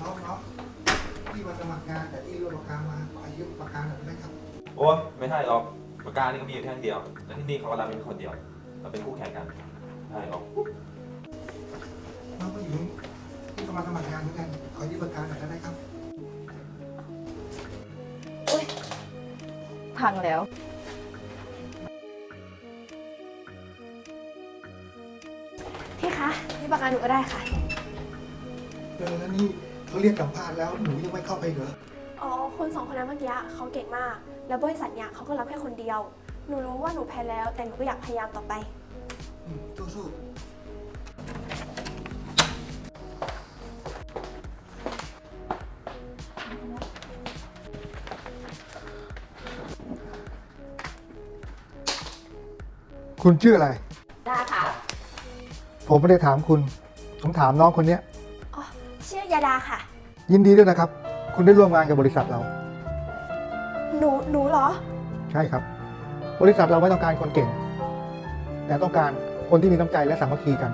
น้องน้องที่มาสมัครงานแต่ที่รู้ปากกามาขอยืมปากกาหน่อยได้ไหมครับ โอ้ยไม่ใช่หรอกปากกานี่ก็มีอยู่แท่งเดียว แล้วที่นี่เขาก็รับเป็นคนเดียว เราเป็นคู่แข่งกันใช่หรอกน้องผู้หญิงที่ก็มาสมัครงานเหมือนกัน ขอยืมปากกาหน่อยได้ไหมครับ พังแล้ว พี่คะนี่ประกันหนูก็ได้ค่ะเออแล้วนี่ เขาเรียกสัมภาษณ์แล้วหนูยังไม่เข้าไปเหรอ อ๋อ คนสองคนนั้นเมื่อกี้เขาเก่งมาก แล้วบริษัทเนี่ยเขาก็รับแค่คนเดียว หนูรู้ว่าหนูแพ้แล้ว แต่หนูก็อยากพยายามต่อไป อืมสู้ๆ คุณชื่ออะไร ได้ค่ะ ผมไม่ได้ถามคุณ ผมถามน้องคนเนี้ยอ๋อ ชื่อยาดาค่ะ ยินดีด้วยนะครับ คุณได้ร่วมงานกับบริษัทเรา หนู หนูเหรอ ใช่ครับ บริษัทเราไม่ต้องการคนเก่ง แต่ต้องการคนที่มีน้ำใจและสามัคคีกัน